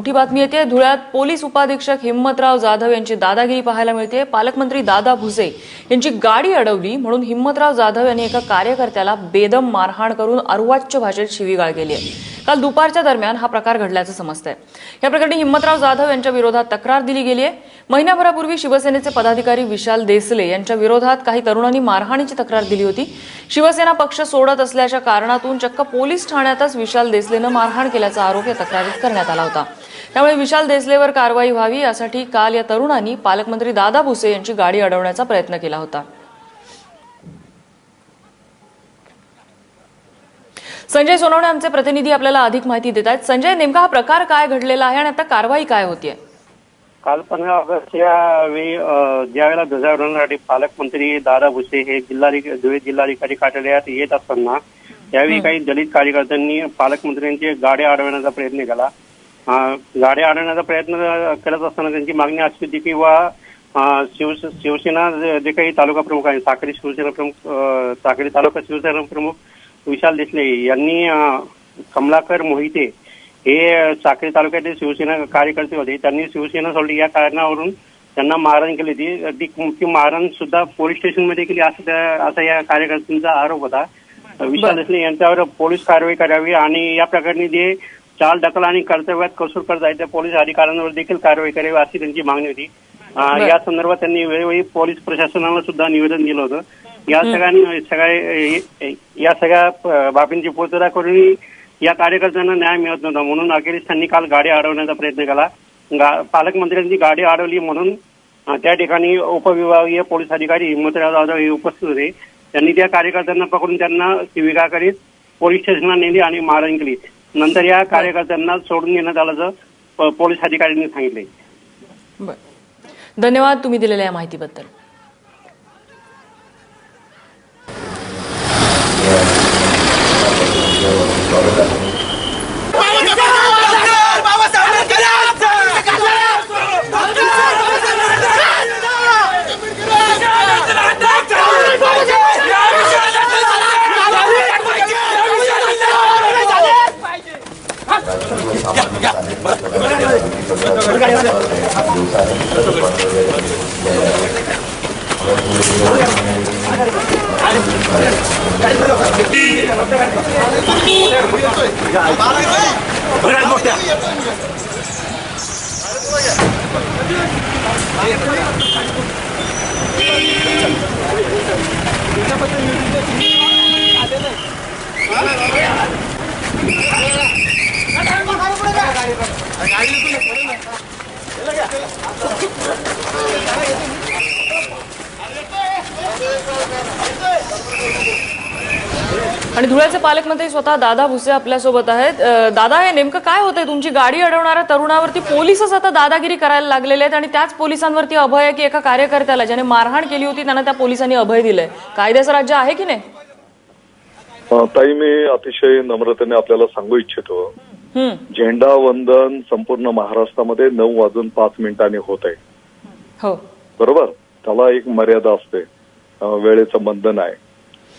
मोठी बातमी येते. धुळ्यात पोलीस उपाधीक्षक हिम्मतराव जाधव यांची दादागिरी पाहायला मिळते. पालकमंत्री दादा भुसे यांची गाडी अडवली म्हणून हिम्मतराव जाधव यांनी एका कार्यकर्त्याला बेदम मारहाण करून अर्वाच्य भाषेत शिवीगाळ केली आहे. काल दुपारच्या दरम्यान हा प्रकार घडल्याचं समजतंय. या प्रकरणी हिम्मतराव जाधव यांच्या विरोधात तक्रार दिली गेली आहे. महिन्याभरापूर्वी शिवसेनेचे पदाधिकारी विशाल देसले यांच्या विरोधात काही तरुणांनी मारहाणीची तक्रार दिली होती. शिवसेना पक्ष सोडत असल्याच्या कारणातून चक्क पोलीस ठाण्यातच विशाल देसलेनं मारहाण केल्याचा आरोप या तक्रारीत करण्यात आला होता. त्यामुळे विशाल देसलेवर कारवाई व्हावी यासाठी काल या तरुणांनी पालकमंत्री दादा भुसे यांची गाडी अडवण्याचा प्रयत्न केला होता. संजय सोनवणे आमचे प्रतिनिधी आपल्याला अधिक माहिती देत आहेत. संजय नेमका हा प्रकार काय घडलेला आहे आणि आता कारवाई काय होतीये? काल पंधरा ऑगस्ट या वेळी ज्यावेळेला ध्वजारोहणासाठी पालकमंत्री दादा भुसे हे जिल्हाधिकारी धुळे जिल्हाधिकारी कार्यालयात येत असताना यावेळी काही दलित कार्यकर्त्यांनी पालकमंत्र्यांची गाड्या अडवण्याचा प्रयत्न केला. गाड्या अडवण्याचा प्रयत्न करत असताना त्यांची मागणी अशी होती की वा शिव शिवसेना जे काही तालुका प्रमुख आहे साक्री शिवसेना प्रमुख अ, साक्री तालुका शिवसेना प्रमुख विशाल देसले यांनी कमलाकर मोहिते हे साक्री तालुक्यातील शिवसेना कार्यकर्ते होते. त्यांनी शिवसेना सोडली. या कारणावरून त्यांना मारहाण केली होती. ती मारहाण सुद्धा पोलीस स्टेशनमध्ये केली. असं असा या कार्यकर्त्यांचा आरोप होता. विशाल देशने यांच्यावर पोलीस कारवाई करावी आणि या प्रकरणी जे चाल दखल आणि कर्तव्यात कसूर करत आहेत. त्या पोलीस अधिकाऱ्यांवर देखील कारवाई करावी अशी त्यांची मागणी होती. या संदर्भात त्यांनी वेळोवेळी पोलीस प्रशासनाला सुद्धा निवेदन दिलं होतं. या सगळ्यांनी सगळ्या या सगळ्या बाबींची पूर्तता करून या कार्यकर्त्यांना न्याय मिळत नव्हता. म्हणून अखेरीस त्यांनी काल गाडी अडवण्याचा प्रयत्न केला. पालकमंत्र्यांची गाडी अडवली म्हणून त्या ठिकाणी उपविभागीय पोलीस अधिकारी हिम्मतराव जाधव हे उपस्थित होते. त्यांनी त्या कार्यकर्त्यांना पकडून त्यांना शिविका करीत पोलीस स्टेशनला नेली आणि मारहाण केली. नंतर या कार्यकर्त्यांना सोडून घेण्यात आल्याचं पोलीस अधिकाऱ्यांनी सांगितले धन्यवाद तुम्ही दिलेल्या या माहितीबद्दल. Gracias. आणि धुळ्याचे पालकमंत्री स्वतः दादा भुसे आपल्यासोबत आहेत. दादा हे नेमकं काय होतंय? तुमची गाडी अडवणाऱ्या तरुणावरती पोलीसच आता दादागिरी करायला लागलेले आहेत आणि त्याच पोलिसांवरती अभय आहे की एका कार्यकर्त्याला ज्याने मारहाण केली होती त्यांना त्या पोलिसांनी अभय दिलंय. कायद्याचं राज्य आहे की नाही? ताई मी अतिशय नम्रतेने आपल्याला सांगू इच्छितो. झेंडा वंदन संपूर्ण महाराष्ट्रामध्ये नऊ वाजून पाच मिनिटांनी होत आहे. हो. बरोबर? त्याला एक मर्यादा असते. वेळेचं बंधन आहे.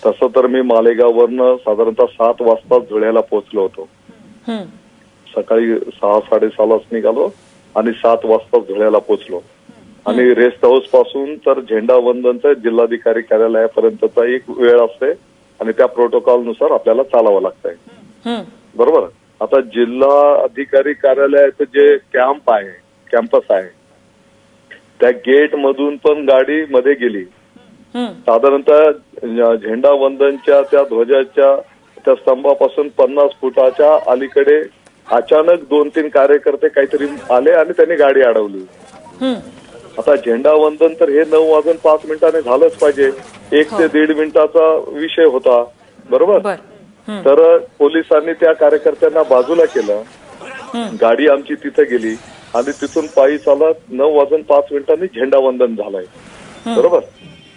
तसं तर मी मालेगाववरनं साधारणतः सात वाजता धुळ्याला पोहोचलो होतो. सकाळी सहा साडेसहालाच निघालो आणि सात वाजता धुळ्याला पोहोचलो. आणि रेस्ट हाऊसपासून तर झेंडा वंदनचं जिल्हाधिकारी कार्यालयापर्यंतचा एक वेळ असते आणि त्या प्रोटोकॉलनुसार आपल्याला चालावं लागतंय. बरोबर? आता जिल्हा अधिकारी कार्यालयाचं जे कॅम्प आहे कॅम्पस आहे त्या गेट मधून पण गाडी मध्ये गेली. साधारणतः झेंडा वंदनच्या त्या ध्वजाच्या त्या स्तंभापासून पन्नास फुटाच्या अलीकडे अचानक दोन तीन कार्यकर्ते काहीतरी आले आणि त्यांनी गाडी अडवली. आता झेंडा वंदन तर हे नऊ वाजून पाच मिनिटांनी झालंच पाहिजे. एक ते दीड मिनिटाचा विषय होता. बरोबर? तर पोलिसांनी त्या कार्यकर्त्यांना बाजूला केलं. गाडी आमची तिथे गेली आणि तिथून पायी चालत नऊ वाजून पाच मिनिटांनी झेंडा वंदन झालंय. बरोबर?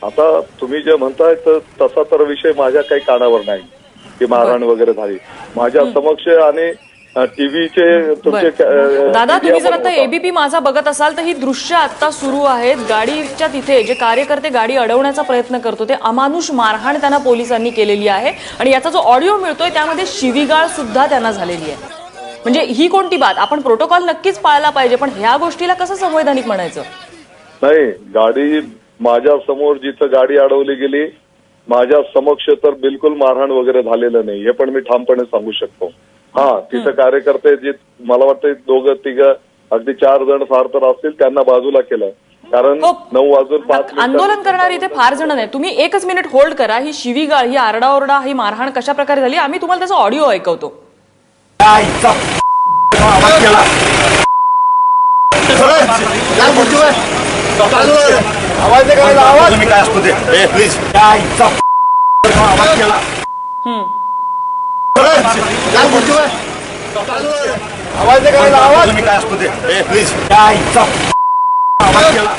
आता तुम्ही जे म्हणताय तर तसा तर विषय माझ्या काही कानावर नाही की मारहाण वगैरे झाली. माझ्या समक्ष आणि टीव्हीचे तुमचे दादा तुम्ही जर आता. एबीपी माझा बघत असाल तर ही दृश्य आता सुरू आहेत. गाडीच्या तिथे जे कार्यकर्ते गाडी अडवण्याचा प्रयत्न करत होते अमानुष मारहाण त्यांना पोलिसांनी केलेली आहे. आणि याचा जो ऑडिओ मिळतोय त्यामध्ये शिवीगाळ सुद्धा त्यांना झालेली आहे. म्हणजे ही कोणती बात? आपण प्रोटोकॉल नक्कीच पाळला पाहिजे पण ह्या गोष्टीला कसं संवैधानिक म्हणायचं? नाही गाडी माझ्यासमोर जिथं गाडी अडवली गेली माझ्या समक्ष तर बिलकुल मारहाण वगैरे झालेलं नाही हे पण मी ठामपणे सांगू शकतो हा तिथं कार्यकर्ते जे मला वाटतं दोघं तिघं अगदी चार जण फार तर असतील त्यांना बाजूला केलं कारण हो. नऊ वाजून पाच आंदोलन करणारे इथे फार जण नाही तुम्ही एकच मिनिट होल्ड करा ही शिवीगाळ ही आरडाओरडा ही मारहाण कशा प्रकारे झाली आम्ही तुम्हाला त्याचा ऑडिओ ऐकवतो आवाज दे करायला आवाज? तुम्ही काय असतो ते? ए प्लीज काय आवाज केला. आवाज दे करायला आवाज? तुम्ही काय असतो ते? ए प्लीज काय आवाज केला.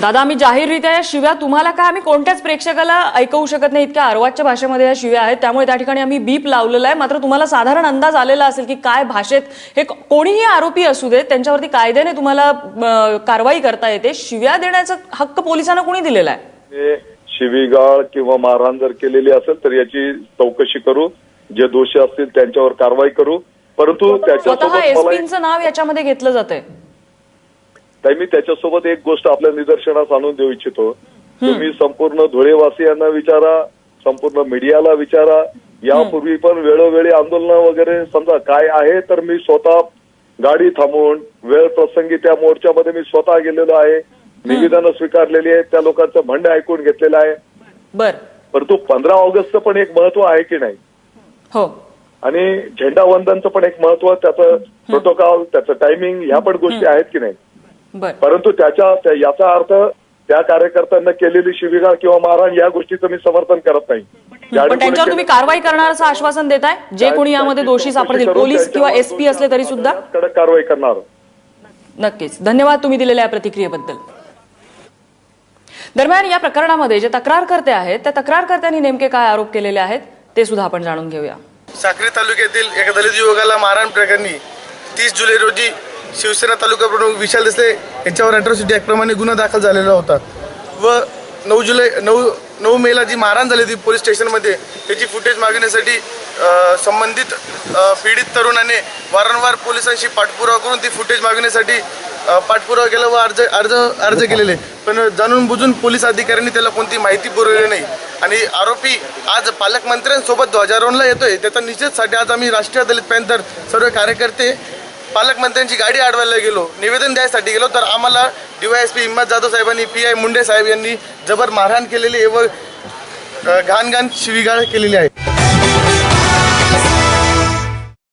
दादा आम्ही जाहीररित्या या शिव्या तुम्हाला काय आम्ही कोणत्याच प्रेक्षकाला ऐकवू शकत नाही इतक्या अर्वाच्या भाषेमध्ये या शिव्या आहेत. त्यामुळे त्या ठिकाणी आम्ही बीप लावलेला आहे. मात्र तुम्हाला साधारण अंदाज आलेला असेल की काय भाषेत हे कोणीही आरोपी असू देत त्यांच्यावरती कायद्याने तुम्हाला कारवाई करता येते. शिव्या देण्याचा हक्क पोलिसांना कोणी दिलेला आहे? शिवीगाळ किंवा मारहाण जर केलेली असेल तर याची चौकशी करू. जे दोषी असतील त्यांच्यावर कारवाई करू. परंतु त्याच्यासोबत एसपींचं नाव याच्यामध्ये घेतलं जातंय. ताई मी त्याच्यासोबत एक गोष्ट आपल्या निदर्शनास आणून देऊ इच्छितो. तुम्ही संपूर्ण धुळेवासियांना विचारा संपूर्ण मीडियाला विचारा. यापूर्वी पण वेळोवेळी आंदोलन वगैरे समजा काय आहे तर मी स्वतः गाडी थांबवून वेळ प्रसंगी त्या मोर्चामध्ये मी स्वतः गेलेलो आहे. निवेदनं स्वीकारलेली आहेत त्या लोकांचं म्हणणं ऐकून घेतलेलं आहे. बर. परंतु पंधरा ऑगस्टचं पण एक महत्त्व आहे की नाही? हो. आणि झेंडा वंदनचं पण एक महत्त्व त्याचं प्रोटोकॉल त्याचं टायमिंग ह्या पण गोष्टी आहेत की नाही? परंतु त्याच्या त्या- याचा अर्थ त्या कार्यकर्त्यांना केलेली शिबिगाळ किंवा मारहाण या गोष्टीचं मी समर्थन करत नाही. पण त्यांच्यावर तुम्ही कारवाई करणार असं आश्वासन देताय? जे कोणी यामध्ये दोषी सापडतील पोलीस किंवा एसपी असले तरी सुद्धा? कडक कारवाई करणार. नक्कीच. धन्यवाद तुम्ही दिलेल्या या प्रतिक्रियेबद्दल. दरम्यान या प्रकरणामध्ये जे तक्रारकर्ते आहेत त्या तक्रारकर्त्यांनी नेमके काय आरोप केलेले आहेत ते सुद्धा आपण जाणून घेऊया. साक्री तालुक्यातील एका दलित युवकाला मारहाण प्रकरणी तीस जुलै रोजी शिवसेना तालुका प्रमुख विशाल देसले यांच्यावर अॅट्रॉसिटी ॲक्टप्रमाणे गुन्हा दाखल झालेला होता. व नऊ जुलै नऊ नऊ मेला जी मारहाण झाली होती पोलीस स्टेशनमध्ये. त्याची फुटेज मागण्यासाठी संबंधित पीडित तरुणाने वारंवार पोलिसांशी पाठपुरावा करून ती फुटेज मागण्यासाठी पाठपुरावा केला व अर्ज अर्ज अर्ज केलेले. पण जाणून बुजून पोलीस अधिकाऱ्यांनी त्याला कोणती माहिती पुरवली नाही. आणि आरोपी आज पालकमंत्र्यांसोबत ध्वजारोहणला येतोय. त्याचा निषेधसाठी आज आम्ही राष्ट्रीय दलित पॅन्थर सर्व कार्यकर्ते पालकमंत्र्यांची गाडी अडवायला गेलो निवेदन द्यायसाठी गेलो तर आम्हाला डीवायएसपी हिम्मत जाधव साहेबांनी पी आय मुंडे साहेब यांनी जबर मारहाण केलेली आहे व घाणघाण शिवीगाळ केलेली आहे.